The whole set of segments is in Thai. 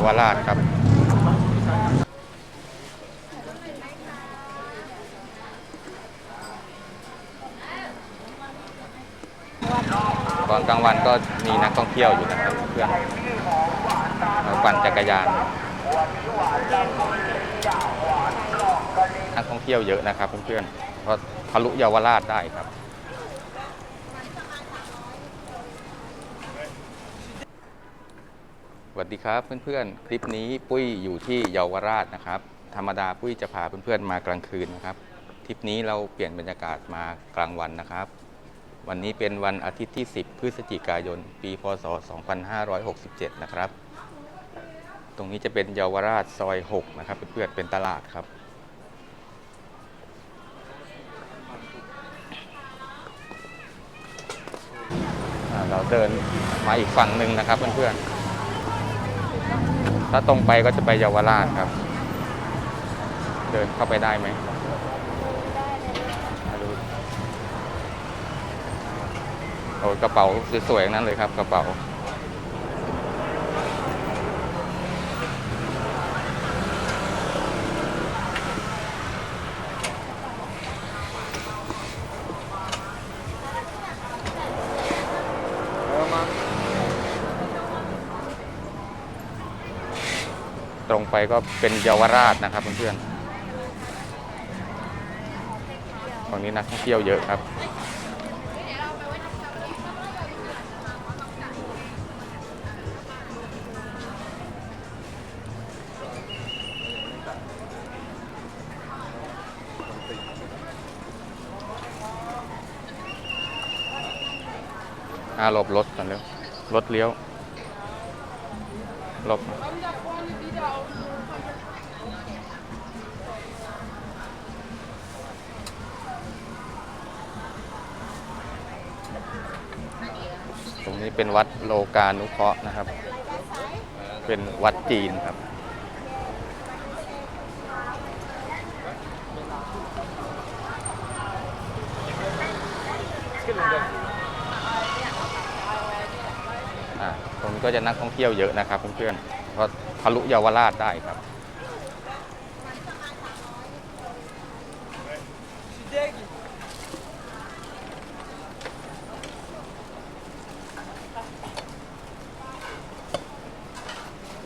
าวราชครับ ตอนกลางวันก็มีนักท่องเที่ยวอยู่นะครับเพื่อนมาปั่นจักรยาน นักท่องเที่ยวเยอะนะครับเพื่อนๆเพราะทะลุเยาวราชได้ครับ วัสดีครับเพื่อนๆ คลิปนี้ปุ้ยอยู่ที่เยาวราชนะครับ ธรรมดาปุ้ยจะพาเพื่อนๆมากลางคืนนะครับ ทริปนี้เราเปลี่ยนบรรยากาศมากลางวันนะครับ วันนี้เป็นวันอาทิตย์ที่ 10 พฤศจิกายน ปีพศ 2567 นะครับ ตรงนี้จะเป็นเยาวราชซอย 6 นะครับเพื่อนๆเป็นตลาดครับเราเดินมาอีกฝั่งหนึ่งนะครับเพื่อนๆ ถ้าตรงไปก็จะไปเยาวราชครับ เดินเข้าไปได้ไหมไม่รู้โอ้ยกระเป๋าสวยๆนั้นเลยครับกระเป๋า ตรงไปก็เป็นเยาวราชนะครับเพื่อนๆฝั่งนี้นักท่องเที่ยวเยอะครับอ่าหลบรถก่อนเร็วรถเลี้ยวหลบ รงนี้เป็นวัดโลกานุเคราะห์นะครับ เป็นวัดจีนครับ ตรงนี้ก็จะนักท่องเที่ยวเยอะนะครับเพื่อนๆเพราะทะลุเยาวราชได้ครับ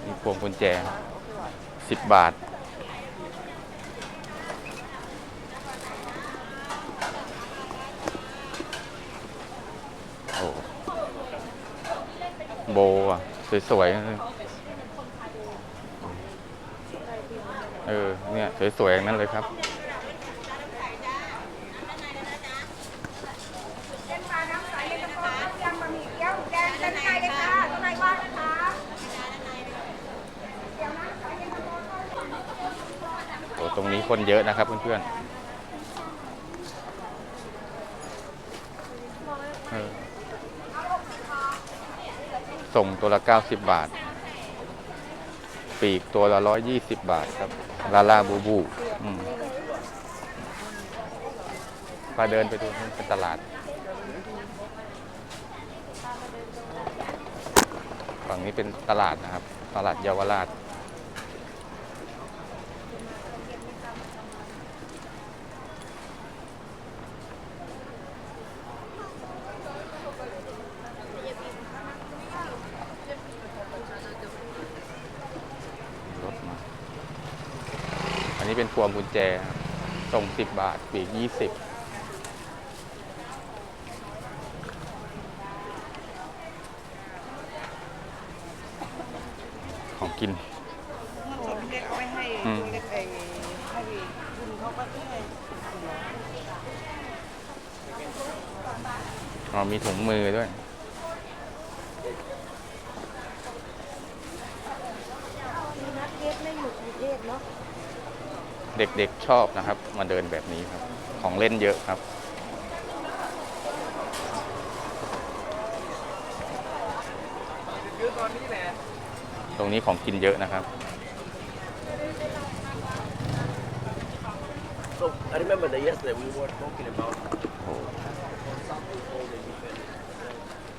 มีพวงกุ ญแจ 10 บาท โอ้โบอะ สวยๆ เออ เนี่ย สวยๆอย่างนั้นเลยครับ เส้นปลาน้ำใสเย็นตาโฟต้มยำบะหมี่เกี๊ยวหมูแดงเส้นในเลยค่ะข้างในว่างนะคะเดี๋ยวน้ำใสเย็นตาโฟต้ม โอ้ตรงนี้ คนเยอะนะครับเพื่อนๆเออส่งตัวละ 90 บาท ปีกตัวละ 120 บาทครับ ลาลาบูบูมพาเดินไปดูนี่เป็นตลาด ฝั่งนี้เป็นตลาดนะครับ ตลาดเยาวราช รถมา อันนี้เป็น พวงกุญแจครับส่ง 10 บาทปีก 20ของกินส่วนเล็กเอาไว้ให้อืมตัวเล็กไอ้ให้คุณเขาก็ให้อ๋อมีถุงมือด้วยมีนัดเทสไม่อยู่กรุงเทพเนาะ เด็กๆชอบนะครับ มาเดินแบบนี้ครับ ของเล่นเยอะครับ ตรงนี้ของกินเยอะนะครับ So I remember that yesterday we were talking about โอ้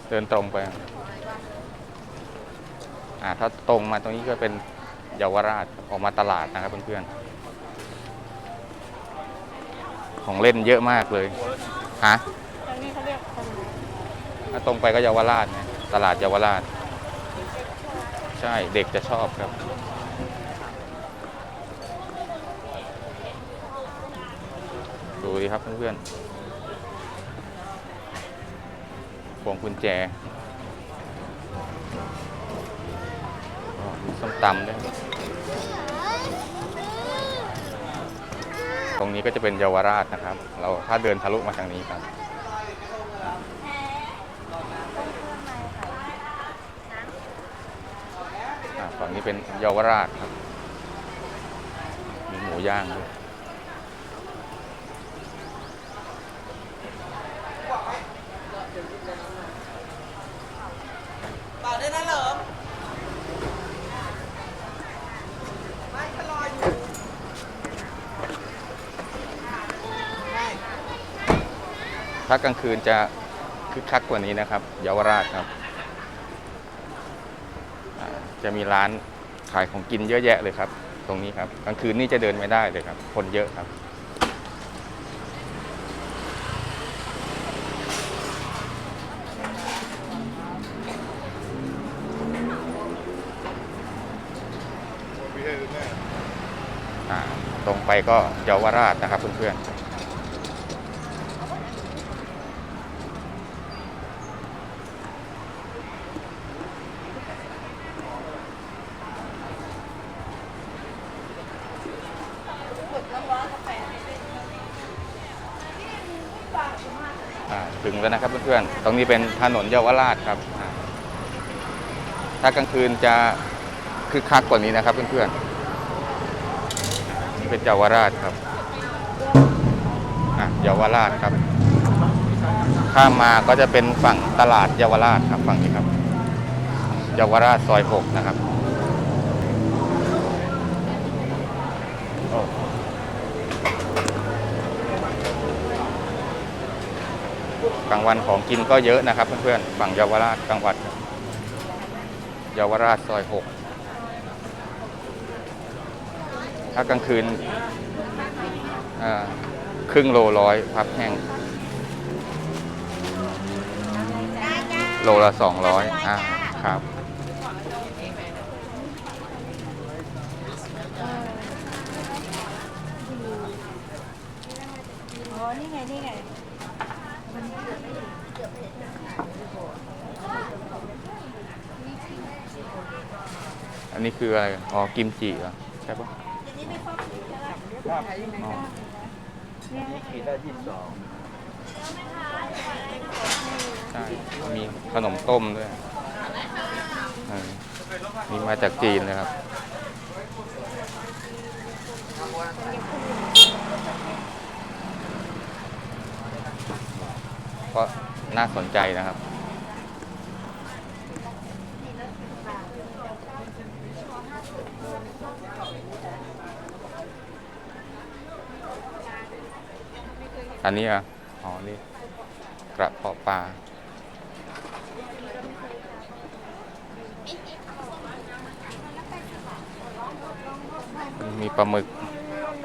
เดินตรงไปออ่าถ้าตรงมาตรงนี้ก็เป็นเยาวราชออกมาตลาดนะครับเพื่อนๆ ของเล่นเยอะมากเลยฮะตรงนี้เขาเรียกคนถ้าตรงไปก็เยาวราชไงตลาดเยาวราช ใช่เด็กจะชอบครับ ดูดิครับเพื่อนๆพวงกุญแจอ๋อมีส้มตำด้วย ตรงนี้ก็จะเป็นเยาวราชนะครับ เราถ้าเดินทะลุมาทางนี้ครับฝั่งนี้เป็นเยาวราชครับ มีหมูย่างด้วย ต่อได้นะเหรอไม่ชะลออยู่ ถ้ากลางคืนจะคึกคักกว่านี้นะครับเยาวราชครับ จะมีร้านขายของกินเยอะแยะเลยครับ ตรงนี้ครับ กลางคืนนี่จะเดินไม่ได้เลยครับ คนเยอะครับ ตรงไปก็เยาวราชนะครับเพื่อนๆ อ่าถึง แล้วนะครับเพื่อนๆ ตรงนี้เป็นถนนเยาวราชครับ ถ้ากลางคืนจะคึกคักกว่านี้นะครับเพื่อนๆ นี่เป็นเยาวราชครับอะเยาวราชครับ ข้ามมาก็จะเป็นฝั่งตลาดเยาวราชครับฝั่งนี้ครับ เยาวราชซอยหกนะครับ กลางวันของกินก็เยอะนะครับ เพื่อนๆฝั่งเยาวราชกลางวันครับเยาวราชซอยหกถ้ากลางคืนครึ่งโลร้อยพับแห้ง โลละสองร้อยอ่าครับอ๋อนี่ไง นี่ไง อันนี้คืออะไร อ๋อ กิมจิเหรอ ใช่ปะอ๋อขีดละยี่สิบสองใช่ มีขนมต้มด้วยนี่มาจากจีนเลยครับ ก็น่าสนใจนะครับ อันนี้อะอ๋อนี่กระเพาะปลามีปลาหมึก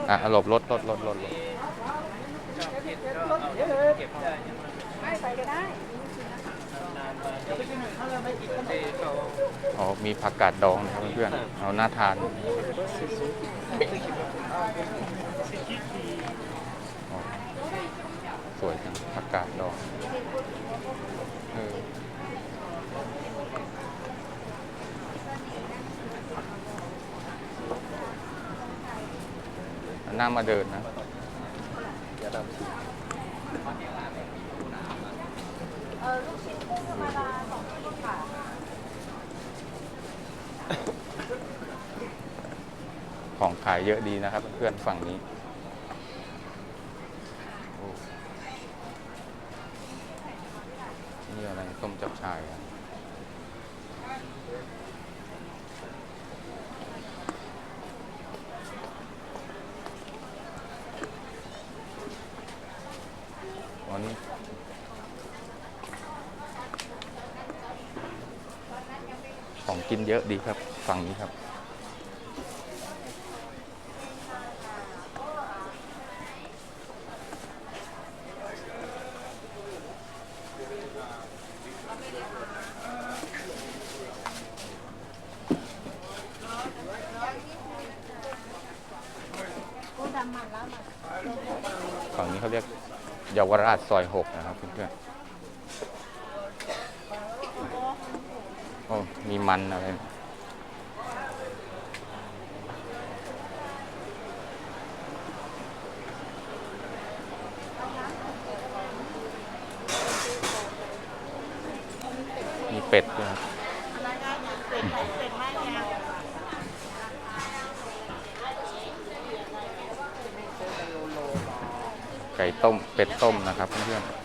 อะหลบรถรถรถรถรถ ไปก็ได้อ๋อมีผักกาดดองนะครับเพื่อนๆเอาหน่าทานอ๋อสวยจังผักกาดดองเอออันหน้ามาเดินนะ เออลูกชิ้นกุ้งธรรมดาสองชิ้นค่ะของขายเยอะดีนะครับ เพื่อนๆฝั่งนี้โอ้นี่อะไรต้มจับชายอะอ๋อนี่ ของกินเยอะดีครับ ฝั่งนี้ครับ ฝั่งนี้เขาเรียกเยาวราชซอยหกนะครับเพื่อนๆโอ้ มีมันอะไรมีเป็ดด้วยครับไก่ต้ม เป็ดต้มนะครับเพื่อนๆ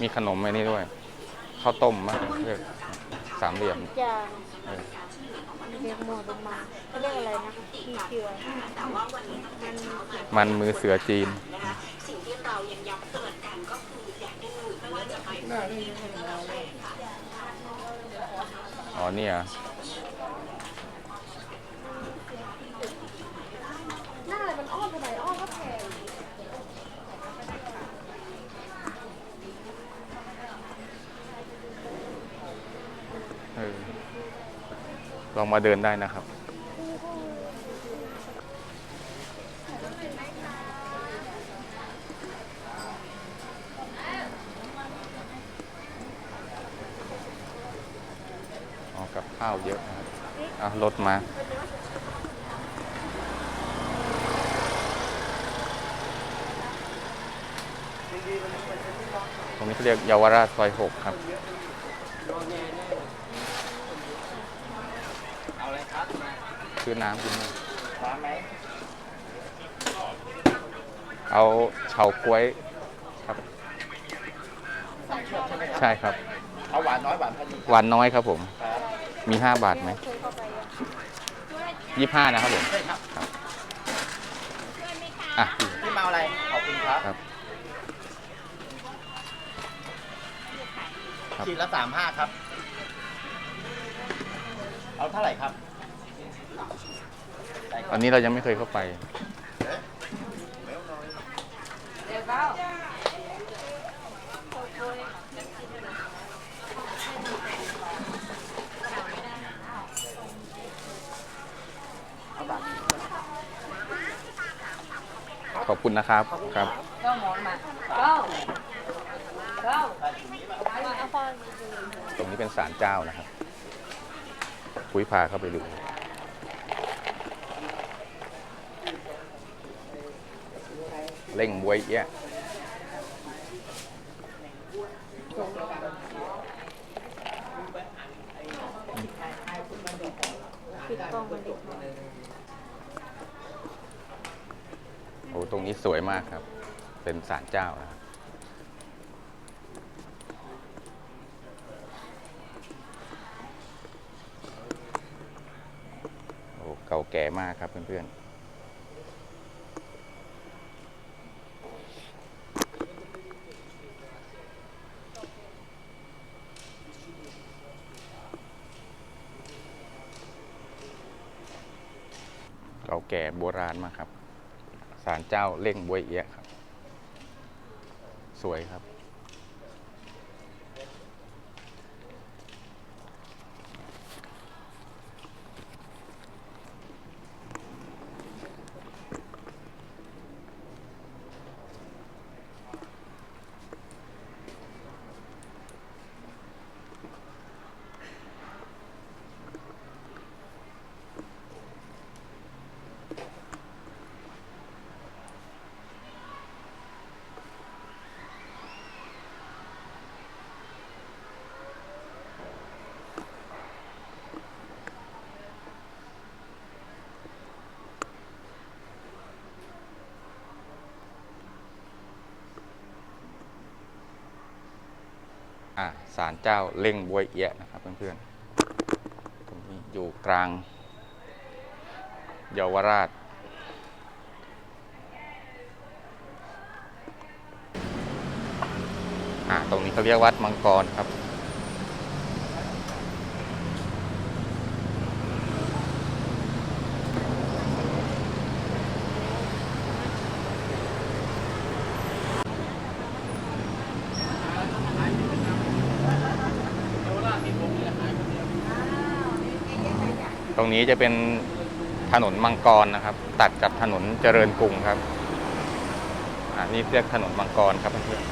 มีขนมไอ้นี่ด้วยข้าวต้มมั้งเรียกสามเหลี่ยมจางเออเรียกหมวลงมาเขาเรียกอะไรนะมีเกลือมันมันมือเสือจีน อ๋อเนี่ย หน้าอะไรมันอ้อมทำไมอ้อมก็แพง เออ ลองมาเดินได้นะครับ ออกกับข้าวเยอะนะครับอะรถมาตรงนี้เขาเรียกเยาวราชซอยหกครับ เอาอะไรครับ ซื้อน้ำกินไหมร้านไหมเอาเฉาก๊วยครับ ใช่ครับ เอาหวานน้อยหวานพอดีหวานน้อยครับผมครับมี5บาทไหมเคยเข้าไปอะยี่ห้านะครับผมใช่ครับอะพี่เมาอะไร ขอบคุณครับครับครับขีดละสามห้าครับ เอาเท่าไหร่ครับได้ครับ อันนี้เรายังไม่เคยเข้าไป ขอบคุณนะครับครับตรงนี้เป็นศาลเจ้านะครับปุ้ยพาเข้าไปดู เล่งบวยเอี้ยปิดกล้องมันดิโอ้ตรงนี้สวยมากครับ เป็นศาลเจ้านะครับโอ้เก่าแก่มากครับเพื่อนๆ แก่โบราณมากครับศาลเจ้าเล่งบวยเอี้ยะครับ สวยครับ่าศาลเจ้าเล่งบวยเอียนะครับเพื่อนๆตรงนี้อยู่กลางเยาวราช อ่าตรงนี้เขาเรียกวัดมังกรครับ รงนี้จะเป็นถนนมังกรนะครับ ตัดกับถนนเจริญกรุงครับอันนี่เรียกถนนมังกรครับเพื่อน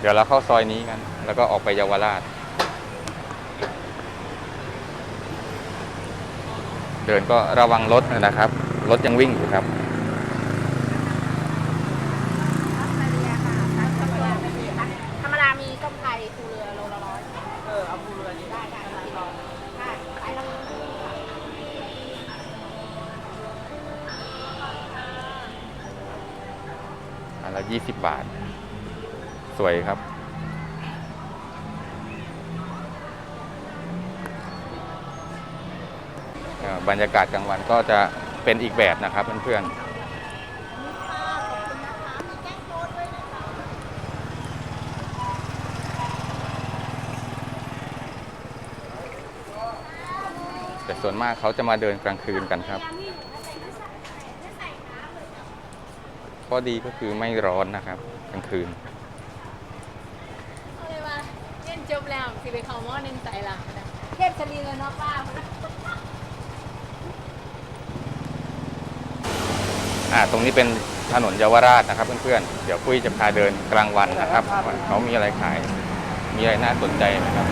เดี๋ยวเราเข้าซอยนี้กัน แล้วก็ออกไปเยาวราช เดินก็ระวังรถนะครับ รถยังวิ่งอยู่ครับ ธรรมดามีต้มไข่ปูเรือโลละร้อยเออเอาปูเรือดีได้ได้กี่ร้อยได้ขายละ อันละยี่สิบบาท สวยครับ เอ่อบ รรยากาศกลางวันก็จะเป็นอีกแบบนะครับเพื่อนๆแต่ส่วนมากเขาจะมาเดินกลางคืนกันครับข้อดีก็คือไม่ร้อนนะครับ กลางคืนเอาเลยว่าเล่นจบแล้วสิไปเขาหม้อหนึงใส่ละนะเทพชลีเลยเนาะป้า อ่าตรงนี้เป็นถนนเยาวราชนะครับเพื่อนๆ เดี๋ยวปุ้ยจะพาเดินกลางวันนะครับว่าเขามีอะไรขาย มีอะไรน่าสนใจไหมครับ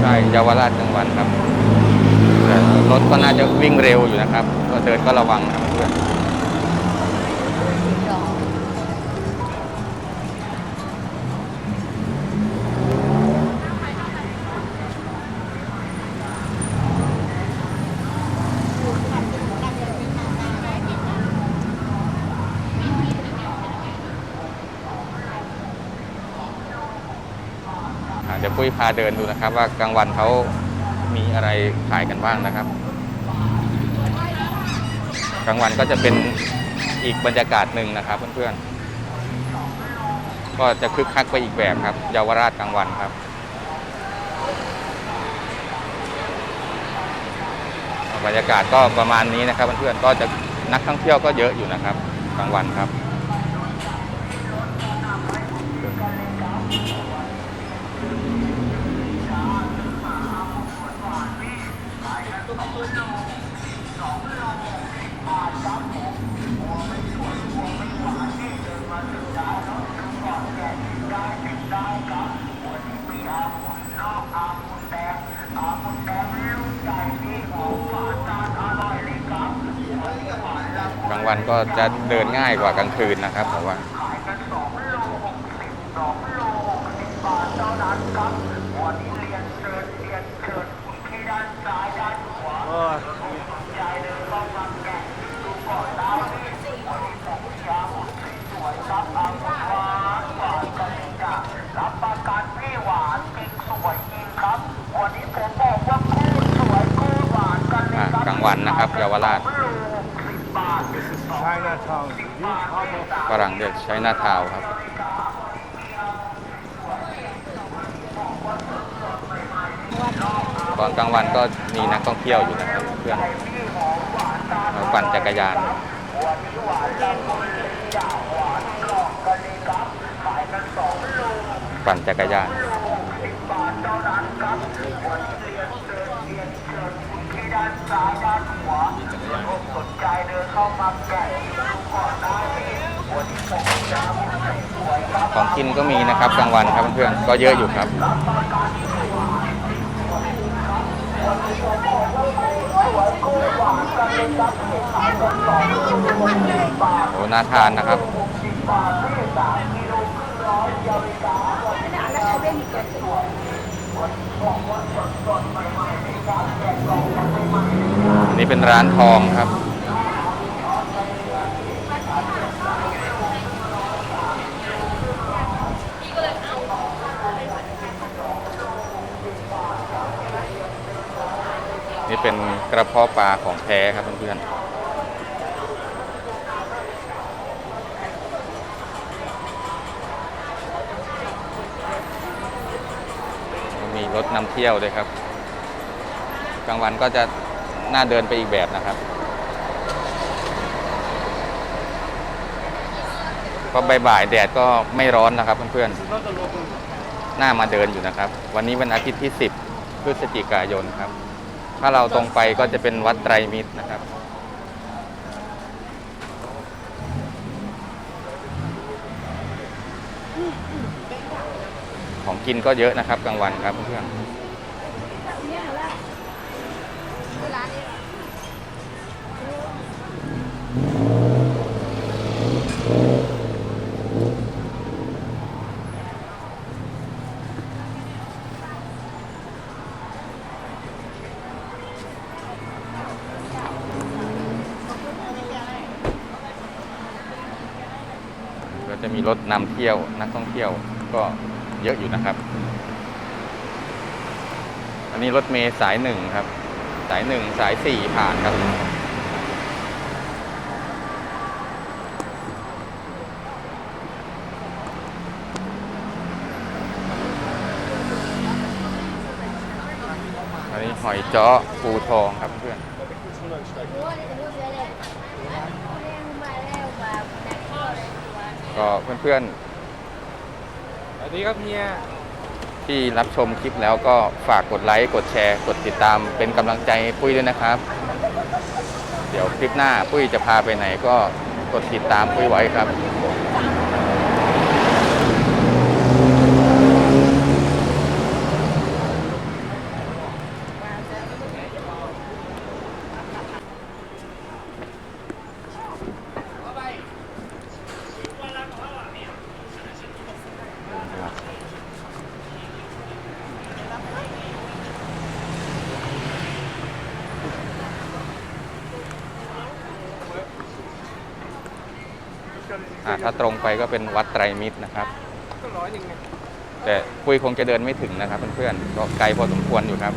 ใช่เยาวราชกลางวันครับแต่รถก็น่าจะวิ่งเร็วอยู่นะครับ ก็เดินก็ระวังนะครับเพื่อนาเดี๋ยวปุ้ยพาเดินดูนะครับ ว่ากลางวันเขามีอะไรขายกันบ้างนะครับ กลางวันก็จะเป็นอีกบรรยากาศหนึ่งนะครับเพื่อนๆ ก็จะคึกคักไปอีกแบบครับเยาวราชกลางวันครับบรรยากาศก็ประมาณนี้นะครับเพื่อนๆก็จะนักท่องเที่ยวก็เยอะอยู่นะครับกลางวันครับ วันก็จะเดินง่ายกว่ากลางคืนนะครับผมว่าอ่ากลางวันนะครับเยาวราช Chinatown. ฝรั่งเรียกใช้หน้าทาวครับ ตอนกลางวันก็มีนักท่องเที่ยวอยู่นะครับเพื่อนเขาปั่นจักรยานปั่นจักรยาน ของกินก็มีนะครับกลางวันครับเพื่อนๆก็เยอะอยู่ครับโอ้น่าทานนะครับอันนี้เป็นร้านทองครับ เป็นกระเพาะปลาของแท้ครับเพื่อนๆมีรถนำเที่ยวด้วยครับ กลางวันก็จะน่าเดินไปอีกแบบนะครับพอบ่ายๆแดดก็ไม่ร้อนนะครับเพื่อนๆน่ามาเดินอยู่นะครับ วันนี้วันอาทิตย์ที่ 10 พฤศจิกายนครับ ถ้าเราตรงไปก็จะเป็นวัดไตรมิตรนะครับ ของกินก็เยอะนะครับกลางวันครับเพื่อนก็จะมีรถนำเที่ยวนักท่องเที่ยวก็เยอะอยู่นะครับ อันนี้รถเมย์สายหนึ่งครับ สายหนึ่งสายสี่ผ่านครับ อันนี้หอยเจาะปูทองครับเพื่อนก็เพื่อนสวัส ดีครับเฮีย ที่รับชมคลิปแล้วก็ฝากกดไลค์ กดแชร์ กดติดตามเป็นกำลังใจให้ปุ้ยด้วยนะครับ เดี๋ยวคลิปหน้าปุ้ยจะพาไปไหนก็กดติดตามปุ้ยไว้ครับ อ่า ถ้าตรงไปก็เป็นวัดไตรมิตรนะครับก็ร้อยยังไงแต่ปุ้ยคงจะเดินไม่ถึงนะครับเพื่อนๆก็ไกลพอสมควรอยู่ครับ